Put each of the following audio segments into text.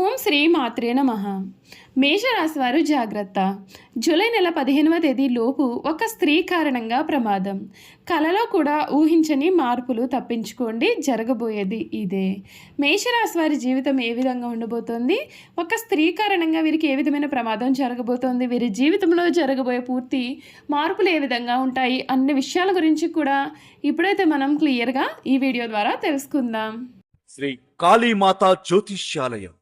ఓం శ్రీ మాత్రే నమ. మేషరాశి వారు జాగ్రత్త. జూలై నెల పదిహేనవ తేదీ లోపు ఒక స్త్రీ కారణంగా ప్రమాదం. కలలో కూడా ఊహించని మార్పులు తప్పించుకోండి జరగబోయేది ఇదే. మేషరాశి వారి జీవితం ఏ విధంగా ఉండబోతోంది? ఒక స్త్రీ కారణంగా వీరికి ఏ విధమైన ప్రమాదం జరగబోతోంది? వీరి జీవితంలో జరగబోయే పూర్తి మార్పులు ఏ విధంగా ఉంటాయి? అన్ని విషయాల గురించి కూడా ఇప్పుడైతే మనం క్లియర్గా ఈ వీడియో ద్వారా తెలుసుకుందాం. శ్రీ కాళీమాత జ్యోతిష్యాలయం.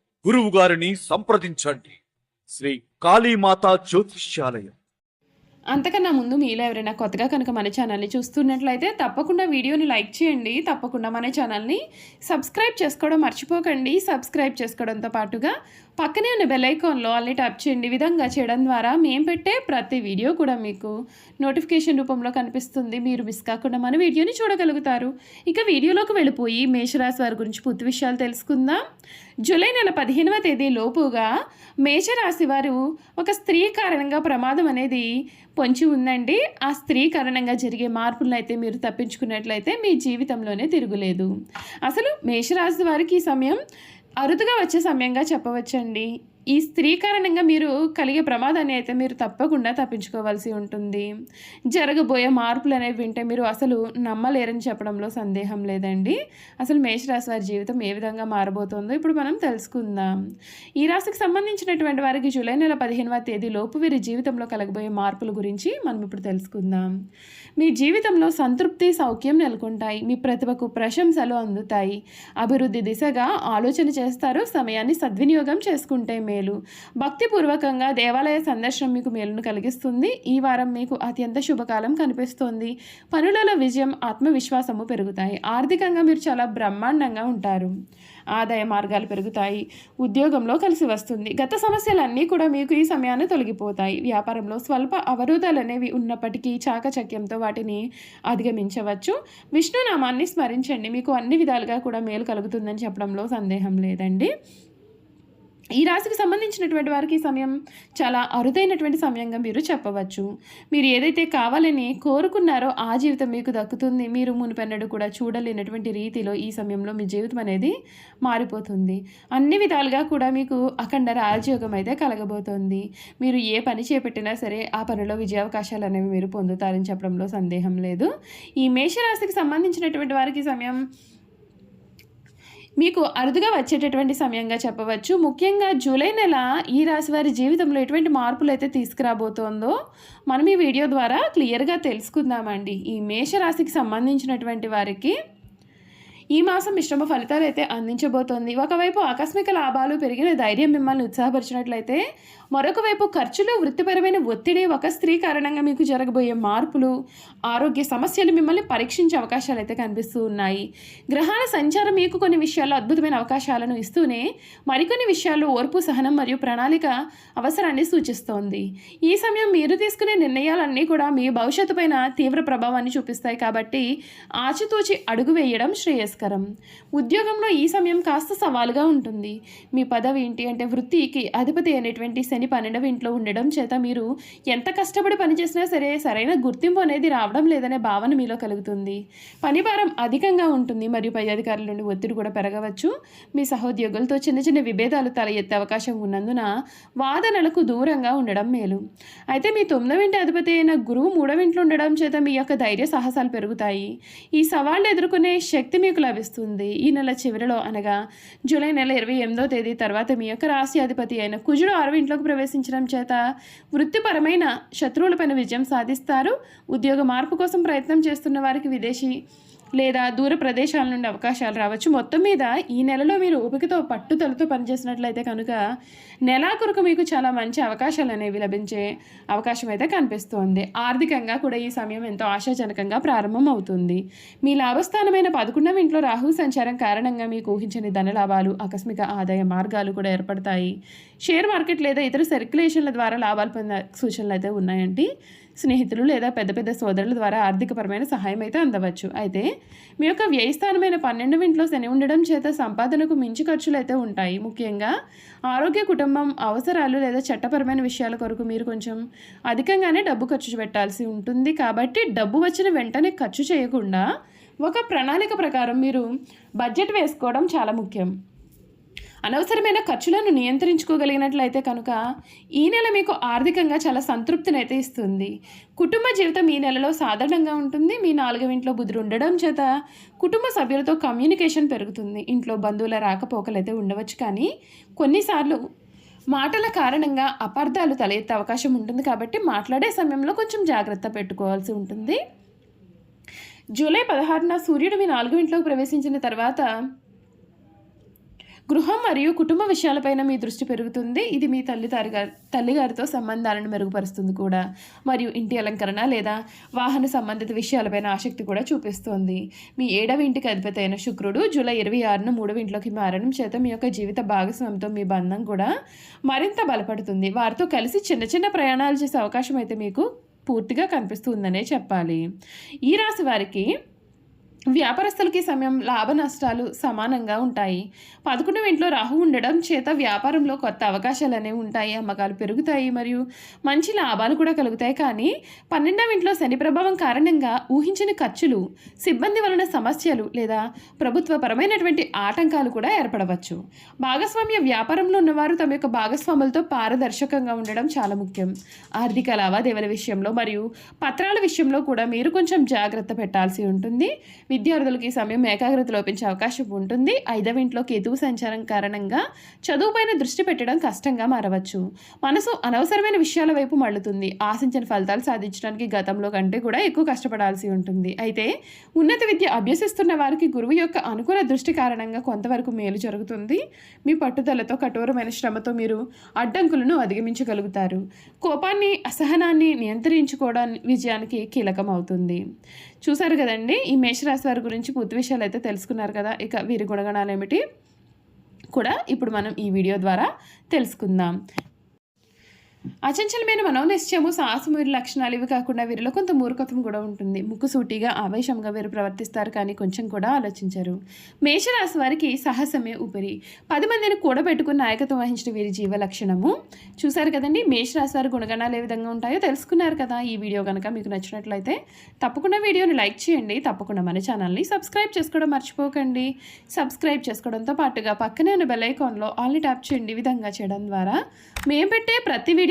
గురువు గారిని సంప్రదించండి. శ్రీ కాళీమాత జ్యోతిష్యాలయం. అంతకన్నా ముందు మీలో ఎవరైనా కొత్తగా కనుక మన ఛానల్ని చూస్తున్నట్లయితే తప్పకుండా వీడియోని లైక్ చేయండి తప్పకుండా మన ఛానల్ని సబ్స్క్రైబ్ చేసుకోవడం మర్చిపోకండి. సబ్స్క్రైబ్ చేసుకోవడంతో పాటుగా పక్కనే ఉన్న బెల్ ఐకాన్లో అల్లి ట్యాప్ చేయండి. విధంగా చేయడం ద్వారా మేము పెట్టే ప్రతి వీడియో కూడా మీకు నోటిఫికేషన్ రూపంలో కనిపిస్తుంది. మీరు మిస్ కాకుండా మన వీడియోని చూడగలుగుతారు. ఇక వీడియోలోకి వెళ్ళిపోయి మేషరాశి వారి గురించి పూర్తి విషయాలు తెలుసుకుందాం. జూలై నెల పదిహేనవ తేదీ లోపుగా మేషరాశి వారు ఒక స్త్రీ కారణంగా ప్రమాదం అనేది పొంచి ఉందండి. ఆ స్త్రీ కారణంగా జరిగే మార్పులను అయితే మీరు తప్పించుకున్నట్లయితే మీ జీవితంలోనే తిరుగులేదు. అసలు మేషరాశి వారికి ఈ సమయం అరుదుగా వచ్చే సమయంగా చెప్పవచ్చండి. ఈ స్త్రీ కారణంగా మీరు కలిగే ప్రమాదాన్ని అయితే మీరు తప్పకుండా తప్పించుకోవాల్సి ఉంటుంది. జరగబోయే మార్పులు అనేవి వింటే మీరు అసలు నమ్మలేరని చెప్పడంలో సందేహం లేదండి. అసలు మేషరాశి వారి జీవితం ఏ విధంగా మారబోతోందో ఇప్పుడు మనం తెలుసుకుందాం. ఈ రాశికి సంబంధించినటువంటి వారికి జూలై నెల పదిహేనవ తేదీలోపు వీరి జీవితంలో కలగబోయే మార్పుల గురించి మనం ఇప్పుడు తెలుసుకుందాం. మీ జీవితంలో సంతృప్తి సౌఖ్యం నెలకొంటాయి. మీ ప్రతిభకు ప్రశంసలు అందుతాయి. అభివృద్ధి దిశగా ఆలోచన చేస్తారు. సమయాన్ని సద్వినియోగం చేసుకుంటే మేలు. భక్తిపూర్వకంగా దేవాలయ సందర్శనం మీకు మేలును కలిగిస్తుంది. ఈ వారం మీకు అత్యంత శుభకాలం కనిపిస్తోంది. పనులలో విజయం ఆత్మవిశ్వాసము పెరుగుతాయి. ఆర్థికంగా మీరు చాలా బ్రహ్మాండంగా ఉంటారు. ఆదాయ మార్గాలు పెరుగుతాయి. ఉద్యోగంలో కలిసి వస్తుంది. గత సమస్యలన్నీ కూడా మీకు ఈ సమయాన్ని తొలగిపోతాయి. వ్యాపారంలో స్వల్ప అవరోధాలు అనేవి ఉన్నప్పటికీ చాకచక్యంతో వాటిని అధిగమించవచ్చు. విష్ణునామాన్ని స్మరించండి. మీకు అన్ని విధాలుగా కూడా మేలు కలుగుతుందని చెప్పడంలో సందేహం లేదండి. ఈ రాశికి సంబంధించినటువంటి వారికి ఈ సమయం చాలా అరుదైనటువంటి సమయంగా మీరు చెప్పవచ్చు. మీరు ఏదైతే కావాలని కోరుకున్నారో ఆ జీవితం మీకు దక్కుతుంది. మీరు మునిపెన్నడు కూడా చూడలేనటువంటి రీతిలో ఈ సమయంలో మీ జీవితం అనేది మారిపోతుంది. అన్ని విధాలుగా కూడా మీకు అఖండ రాజయోగం అయితే కలగబోతోంది. మీరు ఏ పని చేపట్టినా సరే ఆ పనిలో విజయావకాశాలు అనేవి మీరు పొందుతారని చెప్పడంలో సందేహం లేదు. ఈ మేషరాశికి సంబంధించినటువంటి వారికి సమయం మీకు అరుదుగా వచ్చేటటువంటి సమయంగా చెప్పవచ్చు. ముఖ్యంగా జూలై నెల ఈ రాశి వారి జీవితంలో ఎటువంటి మార్పులు అయితే తీసుకురాబోతోందో మనం ఈ వీడియో ద్వారా క్లియర్గా తెలుసుకుందామండి. ఈ మేషరాశికి సంబంధించినటువంటి వారికి ఈ మాసం మిశ్రమ ఫలితాలు అయితే అందించబోతోంది. ఒకవైపు ఆకస్మిక లాభాలు పెరిగిన ధైర్యం మిమ్మల్ని ఉత్సాహపరిచినట్లయితే మరొక వైపు వృత్తిపరమైన ఒత్తిడి ఒక స్త్రీ కారణంగా మీకు జరగబోయే మార్పులు ఆరోగ్య సమస్యలు మిమ్మల్ని పరీక్షించే అవకాశాలు అయితే కనిపిస్తూ ఉన్నాయి. గ్రహాల సంచారం మీకు కొన్ని విషయాల్లో అద్భుతమైన అవకాశాలను ఇస్తూనే మరికొన్ని విషయాల్లో ఓర్పు సహనం మరియు ప్రణాళిక అవసరాన్ని సూచిస్తోంది. ఈ సమయం మీరు తీసుకునే నిర్ణయాలన్నీ కూడా మీ భవిష్యత్తు పైన తీవ్ర ప్రభావాన్ని చూపిస్తాయి కాబట్టి ఆచితూచి అడుగు వేయడం శ్రేయస్కరం. ఉద్యోగంలో ఈ సమయం కాస్త సవాలుగా ఉంటుంది. మీ పదవి ఏంటి అంటే వృత్తికి అధిపతి అనేటువంటి శని పన్నెండవ ఇంట్లో ఉండడం చేత మీరు ఎంత కష్టపడి పనిచేసినా సరే సరైన గుర్తింపు అనేది రావడం లేదనే భావన మీలో కలుగుతుంది. పని భారం అధికంగా ఉంటుంది. మరియు పై అధికారుల నుండి ఒత్తిడి కూడా పెరగవచ్చు. మీ సహోద్యోగులతో చిన్న చిన్న విభేదాలు తల ఎత్తే అవకాశం ఉన్నందున వాదనలకు దూరంగా ఉండడం మేలు. అయితే మీ తొమ్మిదవ ఇంటి అధిపతి అయిన గురువు మూడవ ఇంట్లో ఉండడం చేత మీ యొక్క ధైర్య సాహసాలు పెరుగుతాయి. ఈ సవాళ్ళు ఎదుర్కొనే శక్తి మీకు లభిస్తుంది. ఈ నెల చివరిలో అనగా జూలై నెల ఇరవై ఎనిమిదో తేదీ తర్వాత మీ యొక్క రాశి అధిపతి అయిన కుజుడు ఆరవ ఇంట్లోకి ప్రవేశించడం చేత వృత్తిపరమైన శత్రువులపైన విజయం సాధిస్తారు. ఉద్యోగ మార్పు కోసం ప్రయత్నం చేస్తున్న వారికి విదేశీ లేదా దూర ప్రదేశాల నుండి అవకాశాలు రావచ్చు. మొత్తం మీద ఈ నెలలో మీరు ఓపికతో పట్టుదలతో పనిచేసినట్లయితే కనుక నెలాఖరుకు మీకు చాలా మంచి అవకాశాలు అనేవి లభించే అవకాశం అయితే కనిపిస్తోంది. ఆర్థికంగా కూడా ఈ సమయం ఎంతో ఆశాజనకంగా ప్రారంభం అవుతుంది మీ లాభస్థానమైన పదకొండవ ఇంట్లో రాహు సంచారం కారణంగా మీకు ఊహించని ధన లాభాలు ఆకస్మిక ఆదాయ మార్గాలు కూడా ఏర్పడతాయి. షేర్ మార్కెట్ లేదా ఇతర సర్క్యులేషన్ల ద్వారా లాభాలు పొందే సూచనలు అయితే ఉన్నాయండి. స్నేహితులు లేదా పెద్ద పెద్ద సోదరుల ద్వారా ఆర్థికపరమైన సహాయం అయితే అందవచ్చు. అయితే మీ యొక్క వ్యయస్థానమైన పన్నెండు ఇంట్లో శని ఉండడం చేత సంపాదనకు మించి ఖర్చులు అయితే ఉంటాయి. ముఖ్యంగా ఆరోగ్య కుటుంబం అవసరాలు లేదా చట్టపరమైన విషయాల కొరకు మీరు కొంచెం అధికంగానే డబ్బు ఖర్చు పెట్టాల్సి ఉంటుంది. కాబట్టి డబ్బు వచ్చిన వెంటనే ఖర్చు చేయకుండా ఒక ప్రణాళిక ప్రకారం మీరు బడ్జెట్ వేసుకోవడం చాలా ముఖ్యం. అనవసరమైన ఖర్చులను నియంత్రించుకోగలిగినట్లయితే కనుక ఈ నెల మీకు ఆర్థికంగా చాలా సంతృప్తినైతే ఇస్తుంది. కుటుంబ జీవితం ఈ నెలలో సాధారణంగా ఉంటుంది. మీ నాలుగవ ఇంట్లో ఉండడం చేత కుటుంబ సభ్యులతో కమ్యూనికేషన్ పెరుగుతుంది. ఇంట్లో బంధువుల రాకపోకలైతే ఉండవచ్చు కానీ కొన్నిసార్లు మాటల కారణంగా అపార్థాలు తలెత్తే అవకాశం ఉంటుంది కాబట్టి మాట్లాడే సమయంలో కొంచెం జాగ్రత్త పెట్టుకోవాల్సి ఉంటుంది. జూలై పదహారున సూర్యుడు మీ నాలుగు ఇంట్లోకి ప్రవేశించిన తర్వాత గృహం మరియు కుటుంబ విషయాలపైన మీ దృష్టి పెరుగుతుంది. ఇది మీ తల్లిదారి గారి తల్లిగారితో సంబంధాలను మెరుగుపరుస్తుంది కూడా. మరియు ఇంటి అలంకరణ లేదా వాహన సంబంధిత విషయాలపైన ఆసక్తి కూడా చూపిస్తోంది. మీ ఏడవ ఇంటికి అధిపతి అయిన శుక్రుడు జూలై ఇరవై ఆరున మూడవ ఇంట్లోకి మారడం చేత మీ యొక్క జీవిత భాగస్వామితో మీ బంధం కూడా మరింత బలపడుతుంది. వారితో కలిసి చిన్న చిన్న ప్రయాణాలు చేసే అవకాశం అయితే మీకు పూర్తిగా కనిపిస్తుందనే చెప్పాలి. ఈ రాశి వారికి వ్యాపారస్తులకి సమయం లాభ నష్టాలు సమానంగా ఉంటాయి. పదకొండవ ఇంట్లో రాహు ఉండడం చేత వ్యాపారంలో కొత్త అవకాశాలు అనేవి ఉంటాయి అమ్మకాలు పెరుగుతాయి మరియు మంచి లాభాలు కూడా కలుగుతాయి. కానీ పన్నెండవ ఇంట్లో శని ప్రభావం కారణంగా ఊహించని ఖర్చులు సిబ్బంది వలన సమస్యలు లేదా ప్రభుత్వపరమైనటువంటి ఆటంకాలు కూడా ఏర్పడవచ్చు. భాగస్వామ్య వ్యాపారంలో ఉన్నవారు తమ యొక్క భాగస్వాములతో పారదర్శకంగా ఉండడం చాలా ముఖ్యం. ఆర్థిక లావాదేవీల విషయంలో మరియు పత్రాల విషయంలో కూడా మీరు కొంచెం జాగ్రత్త పెట్టాల్సి ఉంటుంది. విద్యార్థులకి ఈ సమయం ఏకాగ్రత లోపించే అవకాశం ఉంటుంది. ఐదవ ఇంట్లో కేతువు సంచారం కారణంగా చదువుపైన దృష్టి పెట్టడం కష్టంగా మారవచ్చు. మనసు అనవసరమైన విషయాల వైపు మళ్ళుతుంది. ఆశించిన ఫలితాలు సాధించడానికి గతంలో కంటే కూడా ఎక్కువ కష్టపడాల్సి ఉంటుంది. అయితే ఉన్నత విద్య అభ్యసిస్తున్న వారికి గురువు యొక్క అనుకూల దృష్టి కారణంగా కొంతవరకు మేలు జరుగుతుంది. మీ పట్టుదలతో కఠోరమైన శ్రమతో మీరు అడ్డంకులను అధిగమించగలుగుతారు. కోపాన్ని అసహనాన్ని నియంత్రించుకోవడం విజయానికి కీలకం అవుతుంది చూసారు కదండి? ఈ మేషరాశి వారి గురించి పూర్తి విషయాలు అయితే తెలుసుకున్నారు కదా. ఇక వీరి గుణగణాలు ఏమిటి కూడా ఇప్పుడు మనం ఈ వీడియో ద్వారా తెలుసుకుందాం. అచంచలమైన మనోనిశ్చయము సాహసమూరి వీరి లక్షణాలు ఇవి కాకుండా వీరిలో కొంత మూర్ఖత్వం కూడా ఉంటుంది. ముక్కుసూటిగా ఆవేశంగా వీరు ప్రవర్తిస్తారు కానీ కొంచెం కూడా ఆలోచించరు. మేషరాశి వారికి సాహసమే ఉపరి. పది మందిని కూడబెట్టుకుని నాయకత్వం వహించిన వీరి జీవ లక్షణము. చూశారు కదండి మేషరాశి వారి గుణగణాలు ఏ విధంగా ఉంటాయో తెలుసుకున్నారు కదా. ఈ వీడియో కనుక మీకు నచ్చినట్లయితే తప్పకుండా వీడియోని లైక్ చేయండి. తప్పకుండా మన ఛానల్ని సబ్స్క్రైబ్ చేసుకోవడం మర్చిపోకండి. సబ్స్క్రైబ్ చేసుకోవడంతో పాటుగా పక్కనే ఉన్న బెల్ ఐకాన్లో ఆల్ని ట్యాప్ చేయండి. విధంగా చేయడం ద్వారా మేము పెట్టే ప్రతి వీడియో